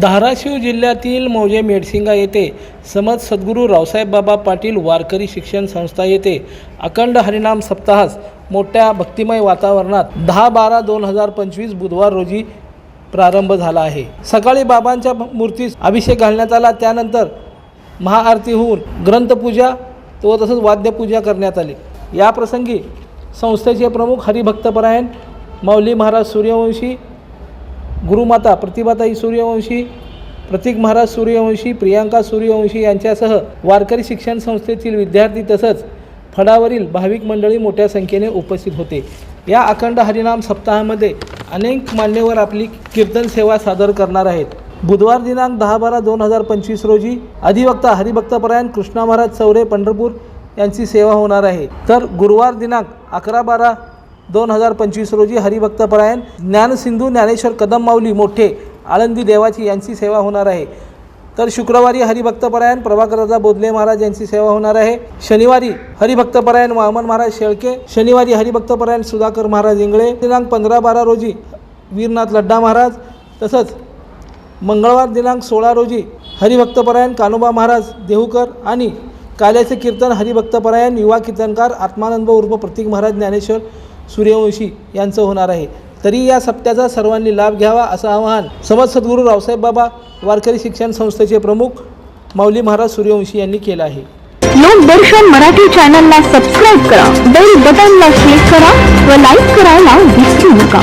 धाराशिव जिल्ह्यातील मौजे मेडसिंगा येथे समज सद्गुरू रावसाहेब बाबा पाटील वारकरी शिक्षण संस्था येथे अखंड हरिनाम सप्ताहास मोठ्या भक्तिमय वातावरणात दहा बारा दोन हजार पंचवीस बुधवार रोजी प्रारंभ झाला आहे. सकाळी बाबांच्या मूर्तीस अभिषेक घालण्यात आला. त्यानंतर महाआरती होऊन ग्रंथपूजा व तसंच वाद्यपूजा करण्यात आली. या प्रसंगी संस्थेचे प्रमुख हरिभक्तपरायण माऊली महाराज सूर्यवंशी गुरुमाता प्रतिभाताई सूर्यवंशी प्रतीक महाराज सूर्यवंशी प्रियांका सूर्यवंशी यांच्यासह वारकरी शिक्षण संस्थेतील विद्यार्थी तसंच फडावरील भाविक मंडळी मोठ्या संख्येने उपस्थित होते. या अखंड हरिनाम सप्ताहामध्ये अनेक मान्यवर आपली कीर्तन सेवा सादर करणार आहेत. बुधवार दिनांक दहा बारा दोन हजार पंचवीस रोजी अधिवक्ता हरिभक्तपरायण कृष्णा महाराज चौरे पंढरपूर यांची सेवा होणार आहे. तर गुरुवार दिनांक अकरा बारा दोन हजार पंचवीस रोजी हरिभक्तपरायण ज्ञानसिंधू ज्ञानेश्वर कदम माऊली मोठे आळंदी देवाची यांची सेवा होणार आहे. तर शुक्रवारी हरिभक्तपरायण प्रभाकरदा बोधले महाराज यांची सेवा होणार आहे. शनिवारी हरिभक्तपरायण वामन महाराज शेळके शनिवारी हरिभक्तपरायण सुधाकर महाराज इंगळे दिनांक पंधरा बारा रोजी वीरनाथ लड्डा महाराज तसंच मंगळवार दिनांक सोळा रोजी हरिभक्तपरायण कानोबा महाराज देहूकर आणि काल्याचे कीर्तन हरिभक्तपरायण युवा कीर्तनकार आत्मानंद उर्फ प्रतीक महाराज ज्ञानेश्वर सूर्यवंशी यांचं होणार आहे. तरी या सप्त्याचा सर्वांनी लाभ घ्यावा असं आवाहन समज सद्गुरू रावसाहेब बाबा वारकरी शिक्षण संस्थेचे प्रमुख माऊली महाराज सूर्यवंशी यांनी केलं आहे. लोकदर्शन मराठी चॅनलला सबस्क्राईब करा. बेल बटनला क्लिक करा व लाईक करायला विसरू नका.